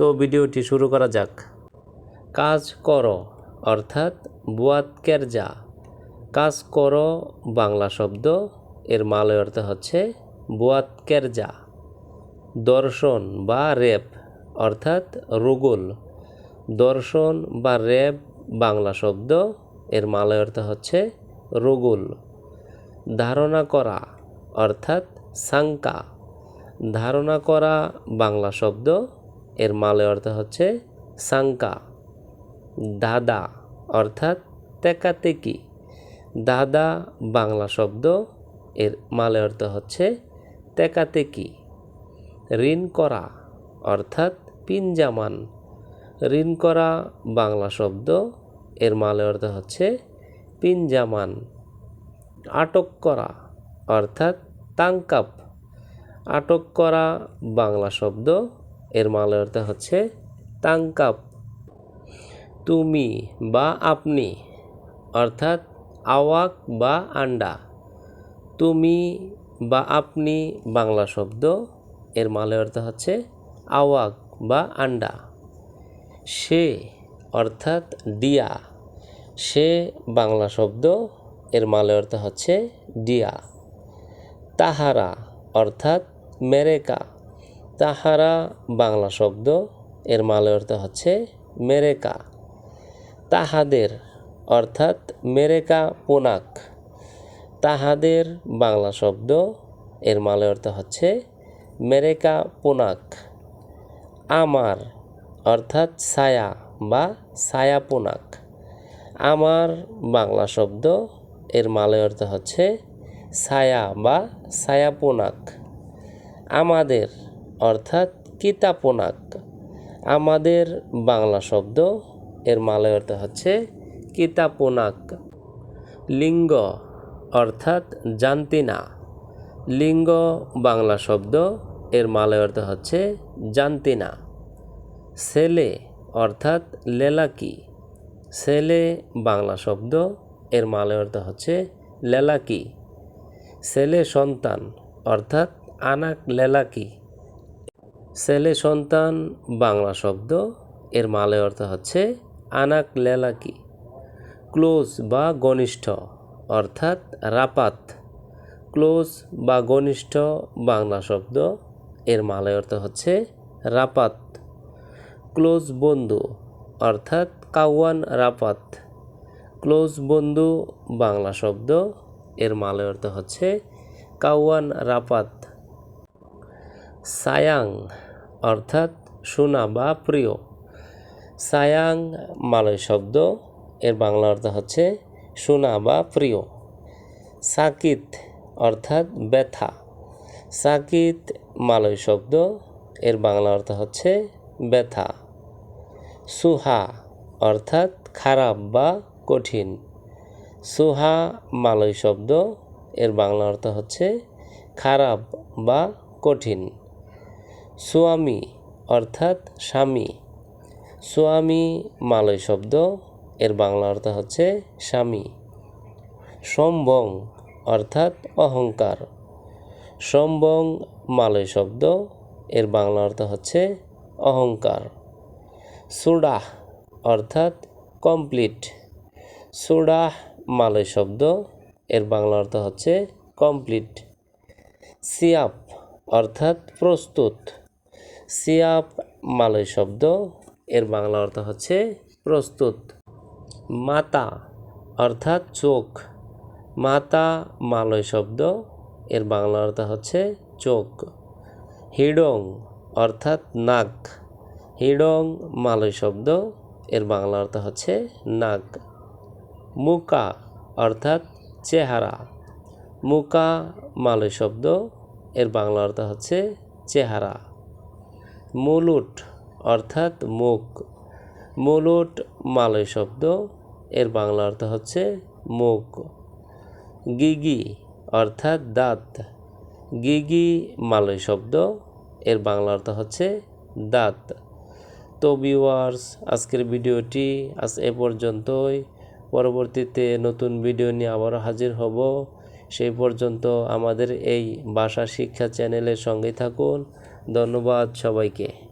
তো ভিডিওটি শুরু করা যাক। কাজ করো, অর্থাৎ বুয়াত কেরজা কাজ করো, বাংলা শব্দ, এর মালয় অর্থ হচ্ছে বুয়াত কেরজা দর্শন বা রেপ, অর্থাৎ রুগুল। দর্শন বা রেপ, বাংলা শব্দ, এর মালয় অর্থ হচ্ছে রুগুল। ধারণা করা, অর্থাৎ সাংকা। ধারণা করা, বাংলা শব্দ এর মালয় অর্থ হচ্ছে সাংকা, দাদা অর্থাৎ তেকাতেকি দাদা বাংলা শব্দ, এর মালয় অর্থ হচ্ছে তেকাতেকি ঋণ করা অর্থাৎ পিনজামান ঋণ করা বাংলা শব্দ, এর মালয় অর্থ হচ্ছে পিনজামান আটক করা অর্থাৎ তাঙ্কাপ আটক করা বাংলা শব্দ এর মালয় অর্থ হচ্ছে তাঙ্কাপ তুমি বা আপনি, অর্থাৎ আওয়াক বা আন্ডা। তুমি বা আপনি, বাংলা শব্দ, এর মালয় অর্থ হচ্ছে আওয়াক বা আন্ডা। সে, অর্থাৎ ডিয়া সে, বাংলা শব্দ, এর মালয় অর্থ হচ্ছে ডিয়া তাহারা, অর্থাৎ মেরেকা। তাহারা বাংলা শব্দ, এর মালয় অর্থ হচ্ছে মেরেকা। তাহাদের অর্থাৎ মেরেকা পোনাক। তাহাদের বাংলা শব্দ, এর মালয় অর্থ হচ্ছে মেরেকা পোনাক। আমার অর্থাৎ ছায়া বা ছায়া পোনাক। আমার বাংলা শব্দ, এর মালয় অর্থ হচ্ছে ছায়া বা ছায়া পোনাক। আমাদের অর্থাৎ কিতাপোনাক। আমাদের বাংলা শব্দ, এর মালয় অর্থ হচ্ছে কিতাপোনাক। লিঙ্গ অর্থাৎ জানতি না। লিঙ্গ বাংলা শব্দ, এর মালয় অর্থ হচ্ছে জানতি না। ছেলে অর্থাৎ লেলাকি। ছেলে বাংলা শব্দ, এর মালয় অর্থ হচ্ছে লেলাকি। ছেলে সন্তান অর্থাৎ আনাক লেলাকি। ছেলে সন্তান, বাংলা শব্দ, এর মালয় অর্থ হচ্ছে আনাক লেলাকি, ক্লোজ বা ঘনিষ্ঠ, অর্থাৎ রাপাত। ক্লোজ বা ঘনিষ্ঠ, বাংলা শব্দ, এর মালয় অর্থ হচ্ছে রাপাত। ক্লোজ বন্ধু, অর্থাৎ কাওয়ান রাপাত। ক্লোজ বন্ধু, বাংলা শব্দ, এর মালয় অর্থ হচ্ছে কাওয়ান রাপাত। সায়াং অর্থাৎ সোনা বা প্রিয়। সায়াং মালয় শব্দ, এর বাংলা অর্থ হচ্ছে সোনা বা প্রিয়। সাকিত অর্থাৎ ব্যথা। সাকিত মালয় শব্দ, এর বাংলা অর্থ হচ্ছে ব্যথা। সুহা অর্থাৎ খারাপ বা কঠিন। সুহা মালয় শব্দ, এর বাংলা অর্থ হচ্ছে খারাপ বা কঠিন। সোয়ামী, অর্থাৎ স্বামী। সোয়ামী, মালয় শব্দ, এর বাংলা অর্থ হচ্ছে স্বামী। সম্বং, অর্থাৎ অহংকার। সম্বং, মালয় শব্দ, এর বাংলা অর্থ হচ্ছে অহংকার। সুডাহ অর্থাৎ কমপ্লিট। সুডাহ মালয় শব্দ, এর বাংলা অর্থ হচ্ছে কমপ্লিট। সিয়াপ, অর্থাৎ প্রস্তুত। সিয়াপ, মালয় শব্দ, এর বাংলা অর্থ হচ্ছে প্রস্তুত। মাতা অর্থাৎ চোখ। মাতা, মালয় শব্দ, এর বাংলা অর্থ হচ্ছে চোখ। হিডং অর্থাৎ নাক। হিডং, মালয় শব্দ, এর বাংলা অর্থ হচ্ছে নাক। মুকা অর্থাৎ চেহারা। মুকা, মালয় শব্দ, এর বাংলা অর্থ হচ্ছে চেহারা। মুলুট অর্থাৎ মুখ। মুলুট মালয় শব্দ, এর বাংলা অর্থ হচ্ছে মুখ। গিগি অর্থাৎ দাঁত। গিগি মালয় শব্দ, এর বাংলা অর্থ হচ্ছে দাঁত। তো ভিউয়ার্স আজকের ভিডিওটি আজ এ পর্যন্তই। পরবর্তীতে নতুন ভিডিও নিয়ে আবারও হাজির হব। সেই পর্যন্ত আমাদের এই ভাষা শিক্ষা চ্যানেলের সঙ্গে থাকুন। ধন্যবাদ সবাইকে।